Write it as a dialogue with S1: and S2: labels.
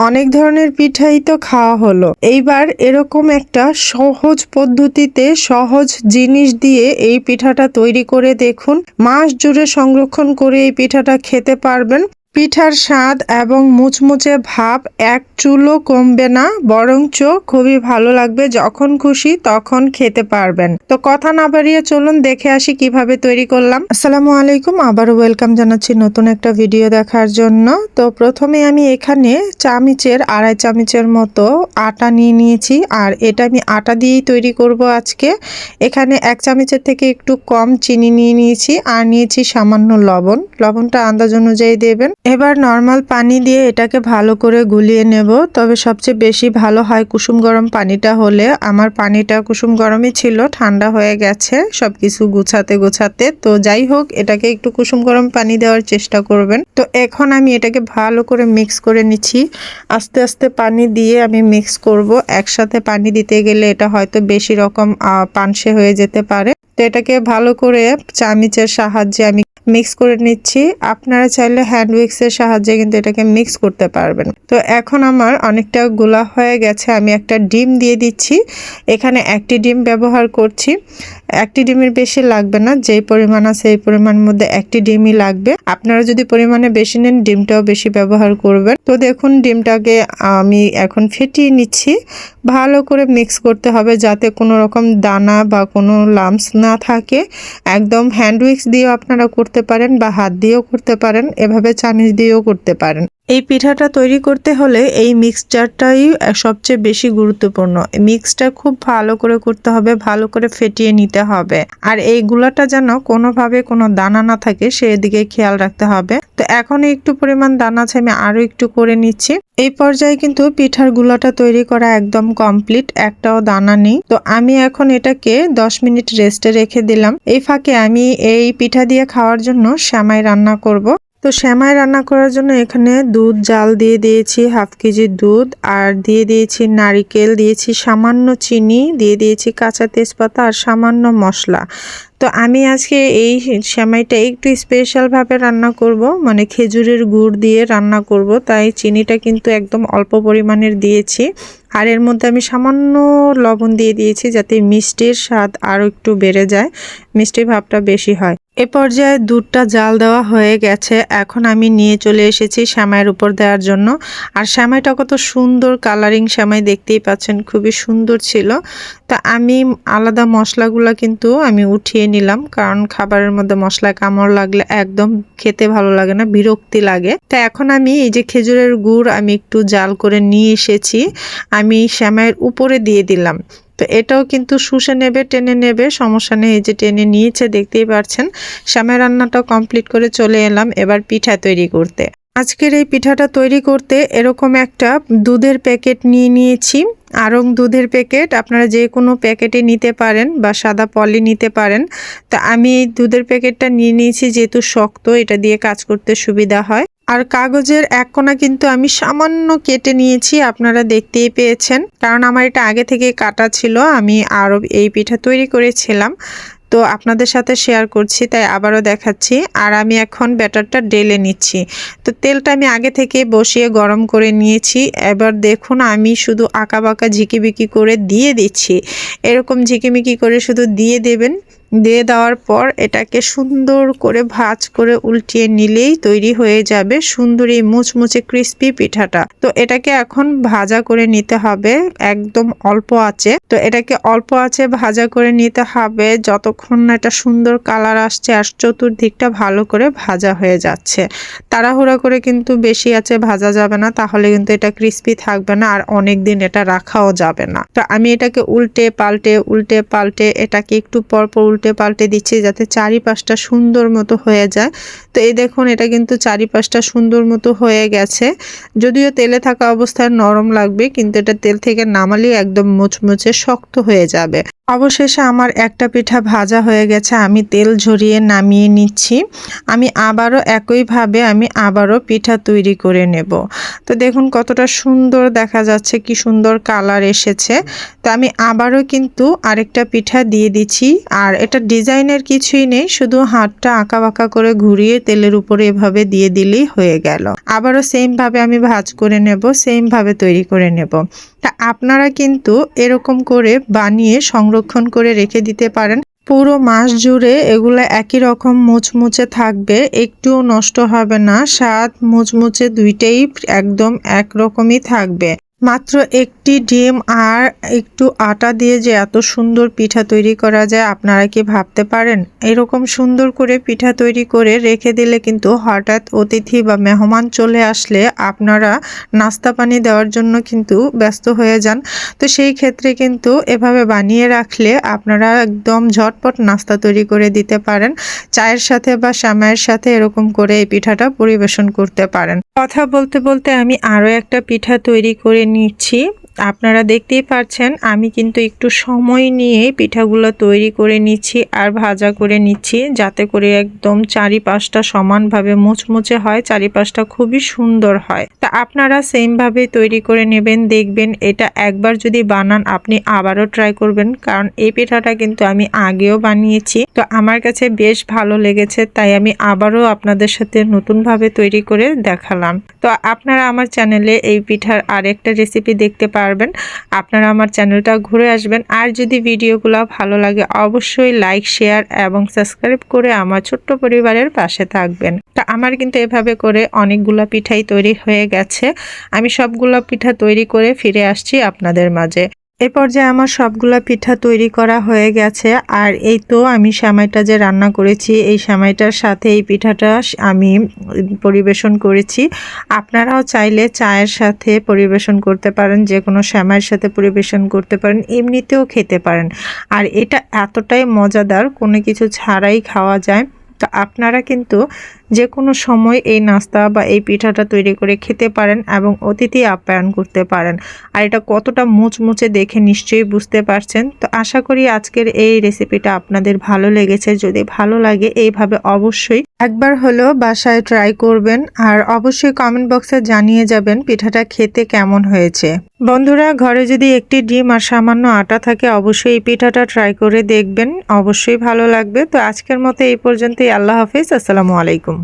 S1: অনেক ধরনের পিঠাই তো খাওয়া হলো। এইবার এরকম একটা সহজ পদ্ধতিতে সহজ জিনিস দিয়ে এই পিঠাটা তৈরি করে দেখুন। মাস জুড়ে সংরক্ষণ করে এই পিঠাটা খেতে পারবেন। পিঠার স্বাদ এবং মুচমুচে ভাব এক চুলও কমবে না, বরঞ্চ খুবই ভালো লাগবে যখন খুশি তখন খেতে পারবেন। তো কথা না বাড়িয়ে চলুন দেখে আসি কীভাবে তৈরি করলাম। আসসালামু আলাইকুম, আবারও ওয়েলকাম জানাচ্ছি নতুন একটা ভিডিও দেখার জন্য। তো প্রথমে আমি এখানে চামিচের, আড়াই চামিচের মতো আটা নিয়ে নিয়েছি আর এটা আমি আটা দিয়েই তৈরি করব আজকে। এখানে এক চামিচের থেকে একটু কম চিনি নিয়ে নিয়েছি আর নিয়েছি সামান্য লবণ। লবণটা আন্দাজ অনুযায়ী দেবেন। এবার নর্মাল পানি দিয়ে এটাকে ভালো করে গুলিয়ে নেব। তবে সবচেয়ে বেশি ভালো হয় কুসুম গরম পানিটা হলে। আমার পানিটা কুসুম গরমই ছিল, ঠান্ডা হয়ে গেছে সব কিছু গুছাতে গোছাতে। তো যাই হোক, এটাকে একটু কুসুম গরম পানি দেওয়ার চেষ্টা করবেন। তো এখন আমি এটাকে ভালো করে মিক্স করে নিচ্ছি। আস্তে আস্তে পানি দিয়ে আমি মিক্স করব। একসাথে পানি দিতে গেলে এটা হয়তো বেশি রকম পানসে হয়ে যেতে পারে। তো এটাকে ভালো করে চামিচের সাহায্যে আমি মিক্স করে নিচ্ছি। আপনারা চাইলে হ্যান্ড উইক্সের সাহায্যে কিন্তু এটাকে মিক্স করতে পারবেন। তো এখন আমার অনেকটা গোলা হয়ে গেছে, আমি একটা ডিম দিয়ে দিচ্ছি। এখানে একটি ডিম ব্যবহার করছি। একটি ডিমের বেশি লাগবে না, যেই পরিমাণ আছে এই পরিমাণ মধ্যে একটি ডিমই লাগবে। আপনারা যদি পরিমাণে বেশি নেন, ডিমটাও বেশি ব্যবহার করবেন। তো দেখুন, ডিমটাকে আমি এখন ফেটিয়ে নিচ্ছি। ভালো করে মিক্স করতে হবে যাতে কোনো রকম দানা বা কোনো লামস না থাকে। একদম হ্যান্ড উইক্স দিয়েও আপনারা করতে পারেন বা হাত দিয়েও করতে পারেন এভাবে চামিচ দিয়েও করতে পারেন। এই পিঠাটা তৈরি করতে হলে এই মিক্সচারটাই সবচেয়ে বেশি গুরুত্বপূর্ণ। মিক্সটা খুব ভালো করে করতে হবে, ভালো করে ফেটিয়ে নিতে হবে। আর এই গুলাটা যেন কোনোভাবে কোনো দানা না থাকে সেদিকে খেয়াল রাখতে হবে। তো এখন একটু পরিমাণ দানা আছে আমি আরও একটু করে নিচ্ছি। এই পর্যায়ে কিন্তু পিঠার গুলাটা তৈরি করা একদম কমপ্লিট একটাও দানা নেই। তো আমি এখন এটাকে দশ মিনিট রেস্টে রেখে দিলাম। এই ফাঁকে আমি এই পিঠা দিয়ে খাওয়ার জন্য শ্যামাই রান্না করব। তো শ্যামাই রান্না করার জন্য এখানে দুধ, জাল দিয়ে দিয়েছি হাফ কেজি দুধ আর দিয়ে দিয়েছি নারিকেল, দিয়েছি সামান্য চিনি, দিয়ে দিয়েছি কাঁচা তেজপাতা আর সামান্য মশলা। তো আমি আজকে এই শ্যামাইটা একটু স্পেশালভাবে রান্না করব। মানে খেজুরের গুড় দিয়ে রান্না করব। তাই চিনিটা কিন্তু একদম অল্প পরিমাণের দিয়েছি। আর এর মধ্যে আমি সামান্য লবণ দিয়ে দিয়েছি যাতে মিষ্টির স্বাদ আরও একটু বেড়ে যায় মিষ্টির ভাবটা বেশি হয়। এ পর্যায়ে দুধটা জাল দেওয়া হয়ে গেছে। এখন আমি নিয়ে চলে এসেছি শ্যামাইয়ের উপর দেওয়ার জন্য। আর শ্যামাইটা কত সুন্দর কালারিং শ্যামাই দেখতেই পাচ্ছেন, খুবই সুন্দর ছিল। তা আমি আলাদা মশলাগুলো কিন্তু আমি উঠিয়ে নিলাম, কারণ খাবারের মধ্যে মশলা কামড় লাগলে একদম খেতে ভালো লাগে না, বিরক্তি লাগে। তা এখন আমি এই যে খেজুরের গুড় আমি একটু জাল করে নিয়ে এসেছি, আমি শ্যামাইয়ের উপরে দিয়ে দিলাম। তো এটাও কিন্তু শুষে নেবে, টেনে নেবে, সমস্যা নেই, এই যে টেনে নিয়েছে, দেখতেই পারছেন। শ্যামাই রান্নাটা কমপ্লিট করে চলে এলাম, এবার পিঠা তৈরি করতে। আজকের এই পিঠাটা তৈরি করতে এরকম একটা দুধের প্যাকেট নিয়ে নিয়েছি। আরং দুধের প্যাকেট, আপনারা যে কোনো প্যাকেটে নিতে পারেন বা সাদা পলি নিতে পারেন। তা আমি এই দুধের প্যাকেটটা নিয়ে নিয়েছি যেহেতু শক্ত, এটা দিয়ে কাজ করতে সুবিধা হয়। আর কাগজের এক কোণা কিন্তু আমি সামান্য কেটে নিয়েছি, আপনারা দেখতেই পেয়েছেন। কারণ আমার এটা আগে থেকে কাটা ছিল, আমি আরও এই পিঠা তৈরি করেছিলাম। তো আপনাদের সাথে শেয়ার করছি, তাই আবারও দেখাচ্ছি। আর আমি এখন ব্যাটারটা ডেলে নিচ্ছি। তো তেলটা আমি আগে থেকে বসিয়ে গরম করে নিয়েছি। এবার দেখুন, আমি শুধু আঁকা বাঁকা ঝিকিবিকি করে দিয়ে দিচ্ছি। এরকম ঝিকিমিকি করে শুধু দিয়ে দেবেন। দিয়ে দেওয়ার পর এটাকে সুন্দর করে ভাজ করে উল্টিয়ে নিলেই তৈরি হয়ে যাবে সুন্দর মুচমুচে ক্রিস্পি পিঠাটা। তো এটাকে এখন ভাজা করে নিতে হবে, একদম অল্প আছে তো এটাকে অল্প আছে ভাজা করে নিতে হবে, যতক্ষণ না এটা সুন্দর কালার আসছে আর চতুর্দিকটা ভালো করে ভাজা হয়ে যাচ্ছে। তাড়াহুড়া করে কিন্তু বেশি আছে ভাজা যাবে না, তাহলে কিন্তু এটা ক্রিস্পি থাকবে না আর অনেক দিন এটা রাখাও যাবে না। তো আমি এটাকে উল্টে পাল্টে উল্টে পাল্টে এটাকে একটু পর পর উল্টে পাল্টে দিচ্ছি যাতে চারিপাশটা সুন্দর মতো হয়ে যায়। তো এই দেখুন, এটা কিন্তু চারিপাশটা সুন্দর মতো হয়ে গেছে। যদিও তেলে থাকা অবস্থায় নরম লাগবে, কিন্তু এটা তেল থেকে নামালেই একদম মুচমুচে শক্ত হয়ে যাবে। অবশেষে আমার একটা পিঠা ভাজা হয়ে গেছে, আমি তেল ঝরিয়ে নামিয়ে নিচ্ছি। আমি আবারও একইভাবে আমি আবারও পিঠা তৈরি করে নেব। তো দেখুন কতটা সুন্দর দেখা যাচ্ছে, কি সুন্দর কালার এসেছে। তো আমি আবারও কিন্তু আরেকটা পিঠা দিয়ে দিচ্ছি, আর এটা ডিজাইনের কিছুই নেই, শুধু হাতটা আঁকা বাঁকা করে ঘুরিয়ে তেলের উপরে এভাবে দিয়ে দিলেই হয়ে গেল। আবারও সেমভাবে আমি ভাজ করে নেব, সেমভাবে তৈরি করে নেব। তা আপনারা কিন্তু এরকম করে বানিয়ে সংরক্ষণ করে রেখে দিতে পারেন। পুরো মাস জুড়ে এগুলো একই রকম মুচমুচে থাকবে, একটুও নষ্ট হবে না। স্বাদ মুচমুচে দুইটাই একদম একরকমই থাকবে। মাত্র একটি ডিম আর একটু আটা দিয়ে যে এত সুন্দর পিঠা তৈরি করা যায়, আপনারা কি ভাবতে পারেন? এরকম সুন্দর করে পিঠা তৈরি করে রেখে দিলে কিন্তু হঠাৎ অতিথি বা মেহমান চলে আসলে আপনারা নাস্তা পানি দেওয়ার জন্য কিন্তু ব্যস্ত হয়ে যান। তো সেই ক্ষেত্রে কিন্তু এভাবে বানিয়ে রাখলে আপনারা একদম ঝটপট নাস্তা তৈরি করে দিতে পারেন। চায়ের সাথে বা শ্যামাইয়ের সাথে এরকম করে এই পিঠাটা পরিবেশন করতে পারেন। কথা বলতে বলতে আমি আরও একটা পিঠা তৈরি করে নিচ্ছি। আপনারা দেখতেই পাচ্ছেন আমি কিন্তু একটু সময় নিয়ে পিঠাগুলো তৈরি করে নিচ্ছি আর ভাজা করে নিচ্ছি, যাতে করে একদম চারিপাশটা সমানভাবে মুচমুচে হয়, চারিপাশটা খুবই সুন্দর হয়। তা আপনারা সেমভাবে তৈরি করে নেবেন, দেখবেন এটা একবার যদি বানান আপনি আবারও ট্রাই করবেন, কারণ এই পিঠাটা কিন্তু আমি আগেও বানিয়েছি। তো আমার কাছে বেশ ভালো লেগেছে, তাই আমি আবারও আপনাদের সাথে নতুনভাবে তৈরি করে দেখালাম। তো আপনারা আমার চ্যানেলে এই পিঠার আরেকটা রেসিপি দেখতে পারবেন। আপনারা আমার চ্যানেলটা ঘুরে আসবেন। আর যদি ভিডিওগুলো ভালো লাগে, অবশ্যই লাইক শেয়ার এবং সাবস্ক্রাইব করে আমার ছোট্ট পরিবারের পাশে থাকবেন। তা আমার কিন্তু এভাবে করে অনেকগুলো পিঠাই তৈরি হয়ে গেছে। আমি সবগুলো পিঠা তৈরি করে ফিরে আসছি আপনাদের মাঝে। এ পর্যায়ে আমার সবগুলা পিঠা তৈরি করা হয়ে গেছে, আর এই তো আমি সেমাইটা যে রান্না করেছি, এই সেমাইটার সাথে এই পিঠাটা আমি পরিবেশন করেছি। আপনারাও চাইলে চায়ের সাথে পরিবেশন করতে পারেন, যে কোনো সেমাইয়ের সাথে পরিবেশন করতে পারেন, এমনিতেও খেতে পারেন। আর এটা এতটাই মজাদার, কোনো কিছু ছাড়াই খাওয়া যায়। তো আপনারা কিন্তু যে কোনো সময় এই নাস্তা বা এই পিঠাটা তৈরি করে খেতে পারেন এবং অতিথি আপ্যায়ন করতে পারেন। আর এটা কতটা মুচমুচে দেখে নিশ্চয়ই বুঝতে পারছেন। তো আশা করি আজকের এই রেসিপিটা আপনাদের ভালো লেগেছে। যদি ভালো লাগে এইভাবে অবশ্যই একবার হলেও বাসায় ট্রাই করবেন। আর অবশ্যই কমেন্ট বক্সে জানিয়ে যাবেন পিঠাটা খেতে কেমন হয়েছে। বন্ধুরা, ঘরে যদি একটি ডিম আর সামান্য আটা থাকে, অবশ্যই এই পিঠাটা ট্রাই করে দেখবেন। অবশ্যই ভালো লাগবে। তো আজকের মতো এই পর্যন্তই। আল্লাহ হাফিজ। আসসালামু আলাইকুম।